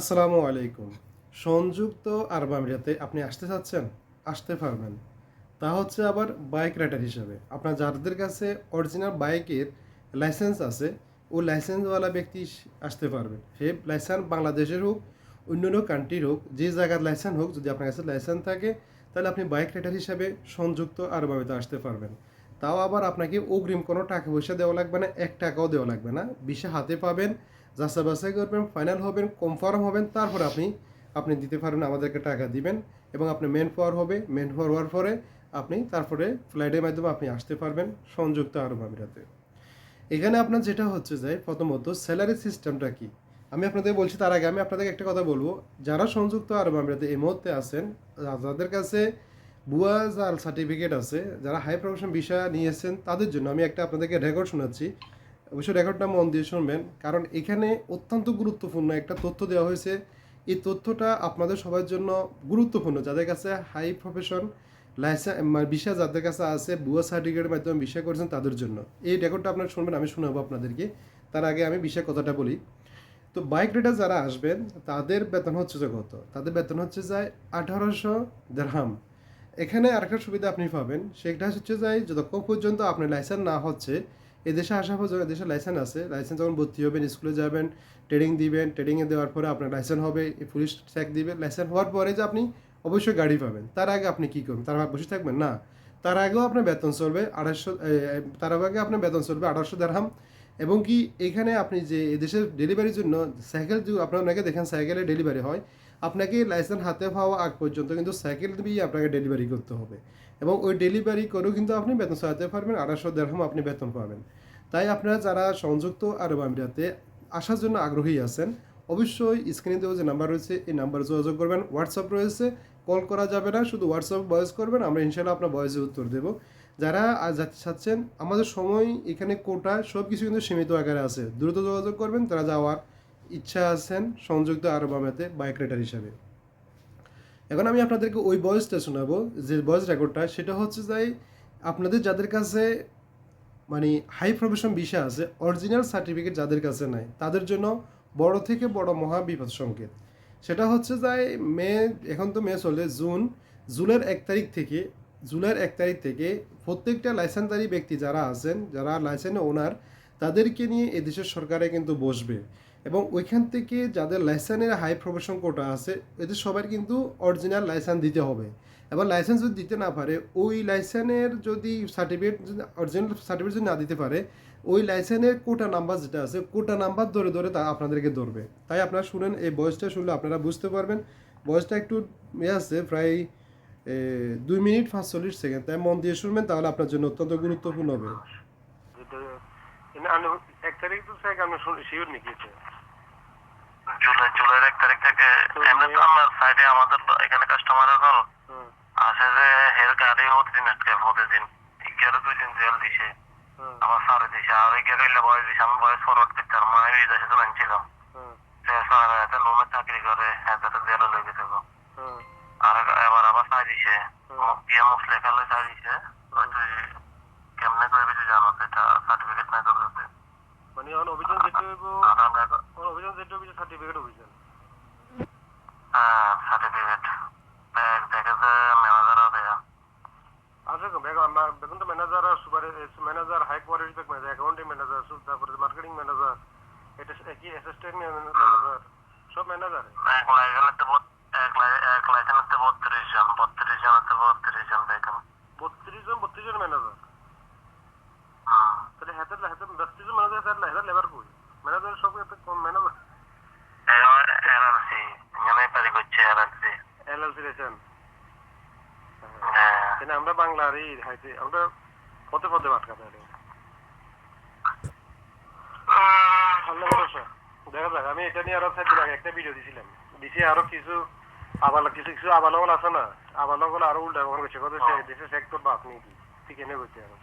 আসসালামু আলাইকুম। সংযুক্ত আরব আমিরাতে আপনি আসতে চাচ্ছেন? আসতে পারবেন। তা হচ্ছে আবার বাইক রাইডার হিসাবে। আপনার যাদের কাছে অরিজিনাল বাইকের লাইসেন্স আছে ও লাইসেন্সওয়ালা ব্যক্তি আসতে পারবেন। সে লাইসেন্স বাংলাদেশের হোক অন্য অন্য কান্ট্রির হোক, যে জায়গার লাইসেন্স হোক, যদি আপনার কাছে লাইসেন্স থাকে, তাহলে আপনি বাইক রাইডার হিসাবে সংযুক্ত আরব আমিরাতে আসতে পারবেন। তাও আবার আপনাকে অগ্রিম কোনো টাকা পয়সা দেওয়া লাগবে না, এক টাকাও দেওয়া লাগবে না। বিশে হাতে পাবেন, যাচাই বাছাই করবেন ফাইনাল হবেন কনফার্ম হবেন, তারপর আপনি আপনি দিতে পারবেন আমাদেরকে টাকা দিবেন এবং আপনি মেন পাওয়ার হবে। মেন পাওয়ার হওয়ার পরে আপনি তারপরে ফ্লাইটের মাধ্যমে আপনি আসতে পারবেন সংযুক্ত আরব আমিরাতে। এখানে আপনার যেটা হচ্ছে যে, প্রথমত স্যালারি সিস্টেমটা কি? আমি আপনাদের বলছি তার আগে আমি আপনাদের একটা কথা বলব। যারা সংযুক্ত আরব আমিরাতে এই মুহূর্তে আছেন, যাদের কাছে বুয়া জাল সার্টিফিকেট আছে। যারা হাই প্রফেশন বিষয় নিয়েছেন, তাদের জন্য আমি একটা আপনাদেরকে রেকর্ড শোনাচ্ছি। অবশ্যই রেকর্ডটা মন দিয়ে শুনবেন, কারণ এখানে অত্যন্ত গুরুত্বপূর্ণ একটা তথ্য দেওয়া হয়েছে। এই তথ্যটা আপনাদের সবার জন্য গুরুত্বপূর্ণ। যাদের কাছে হাই প্রফেশন লাইসেন্স বিষয় যাদের কাছে আছে, বুয়া সার্টিফিকেটের মাধ্যমে বিষয় করেছেন, তাদের জন্য। এই রেকর্ডটা আপনারা শুনবেন, আমি শোনাবো আপনাদেরকে। তার আগে আমি বিষয় কথাটা বলি। তো বাইক রাইডার যারা আসবেন, তাদের বেতন হচ্ছে যে কত? তাদের বেতন হচ্ছে যায় আঠারোশো দেড়হাম এখানে আরেকটা সুবিধা আপনি পাবেন, সেটা হচ্ছে যে যতক্ষণ পর্যন্ত আপনার লাইসেন্স না হচ্ছে, এদেশে আসা পর্যন্ত এদেশে লাইসেন্স আছে লাইসেন্স যখন ভর্তি হবেন স্কুলে যাবেন ট্রেনিং দিবেন ট্রেনিংয়ে দেওয়ার পরে আপনার লাইসেন্স হবে পুলিশ চেক দিবে লাইসেন্স হওয়ার পরে যে আপনি অবশ্যই গাড়ি পাবেন। তার আগে আপনি কী করবেন? তার বসে থাকবেন? না। তার আগেও আপনার বেতন চলবে আড়াইশো তার আগে আপনার বেতন চলবে আঠারোশো দেড়হাম। এবং কি এখানে আপনি যে এদেশের ডেলিভারির জন্য সাইকেল আপনার অনেকে দেখেন সাইকেলে ডেলিভারি হয়, আপনাকে লাইসেন্স হাতে পাওয়া আগ পর্যন্ত কিন্তু সাইকেল দিয়ে আপনাকে ডেলিভারি করতে হবে। এবং ওই ডেলিভারি করেও কিন্তু আপনি বেতন চালাতে পারবেন আড়াইশো দেড়হাম আপনি বেতন পাবেন। তাই আপনারা যারা সংযুক্ত আরব আমিরাতে আসার জন্য আগ্রহী আছেন, অবশ্যই স্ক্রিনে দেওয়া যে নাম্বার রয়েছে, এই নাম্বারে যোগাযোগ করবেন। হোয়াটসঅ্যাপ রয়েছে কল করা যাবে না, শুধু হোয়াটসঅ্যাপ ভয়েস করবেন, আমরা ইনশাল্লাহ আপনার ভয়েসে উত্তর দেবো। যারা চাচ্ছেন, আমাদের সময় এখানে কোটা সব কিছু কিন্তু সীমিত আকারে আছে। দ্রুত যোগাযোগ করবেন, তারা যাওয়ার ইচ্ছা আছেন সংযুক্ত আরব আমিরাতে বাইক রাইডার হিসাবে। এখন আমি আপনাদেরকে ওই ভয়েসটা শোনাবো, যে ভয়েস রেকর্ডটা সেটা হচ্ছে যাই আপনাদের যাদের কাছে মানে হাই প্রফেশন বিষয় আছে অরিজিনাল সার্টিফিকেট যাদের কাছে নাই, তাদের জন্য বড় থেকে বড় মহা বিপদ সংকেত। সেটা হচ্ছে যাই মে, এখন তো মে চলে জুন জুনের এক তারিখ থেকে জুলাইয়ের এক তারিখ থেকে প্রত্যেকটা লাইসেন্সধারী ব্যক্তি যারা আছেন, যারা লাইসেন্স ওনার তাদেরকে নিয়ে এদেশের সরকারে কিন্তু বসবে। এবং ওইখান থেকে যাদের লাইসেন্সের হাই প্রফেশন কোটা আছে, এদের সবার কিন্তু অরিজিনাল লাইসেন্স দিতে হবে। এবার লাইসেন্স যদি দিতে না পারে, ওই লাইসেন্সের যদি সার্টিফিকেট অরিজিনাল সার্টিফিকেট যদি না দিতে পারে, ওই লাইসেন্সের কোটা নাম্বার যেটা আছে কোটা নাম্বার ধরে ধরে তা আপনাদেরকে ধরবে। তাই আপনারা শুনেন, এই বয়সটা শুনলে আপনারা বুঝতে পারবেন। বয়সটা একটু ইয়ে আছে প্রায় দুই মিনিট পাঁচচল্লিশ সেকেন্ড। তাই মন দিয়ে শুনবেন তাহলে আপনার জন্য অত্যন্ত গুরুত্বপূর্ণ হবে। আমি এক তারিখ তো স্যার আমি শিওর নাকি জুলাই জুলাইয়ের এক তারিখ থেকে এমনি তো আমার সাইডে আমাদের এখানে কাস্টমার এখন আসে যে হের গাড়ি প্রতিদিন আজকে প্রতিদিন। ইগিয়ারও দুই দিন জেল দিছে। হুম। আমার সারে দিছে আর গাইলে বয়স দিছে আমি বয়স ফরওয়ার্ড করতে আর মানে বিদেশে তো আনছিলাম হুম। সে সারা এত লোনে চাকরি করে হুম। বিয়ে মুখ লেখালে চাই দিছে ওই তুই কেমনে করবি তুই জানো সেটা সার্টিফিকেট নাই তোর কাছে মানে এখন অভিযান যেতে হইব এখন অভিযান যেতে হইব সার্টিফিকেট অভিযান। হ্যাঁ সার্টিফিকেট ব্যাগ দেখে যে ম্যানেজারও দেয়া আছে তো বেগ আমার বেগুন তো ম্যানেজার আর সুপার ম্যানেজার হাই কোয়ালিটি বেগ ম্যানেজার অ্যাকাউন্টিং ম্যানেজার তারপরে মার্কেটিং ম্যানেজার এটা কি অ্যাসিস্ট্যান্ট ম্যানেজার সব ম্যানেজার এক লাই- এক লাইসেন্সে বত্রিশ জন বত্রিশ জন বেতন বত্রিশ জন বত্রিশ জন ম্যানেজার। তাহলে হাতের হাতের বত্রিশ জন ম্যানেজার হাতের লেবার কই? ম্যানেজার সব কম ম্যানেজার এলএলসি এখানে পারি করছে এলএলসি এলএলসি রেশন হ্যাঁ। আমরা বাংলা আর এই হাইতে আমরা পথে পথে আল্লাহ ভরসা দেখা যাক আমি এটা নিয়ে আরও একটা ভিডিও দিছিলাম। দিছি আরও কিছু আবার কিছু কিছু আবালগল আছে না? আবালগল আরও উল্টা ব্যবহার করছে কত দেশে চেক করব আপনি কি? ঠিক এনে করছে আরও।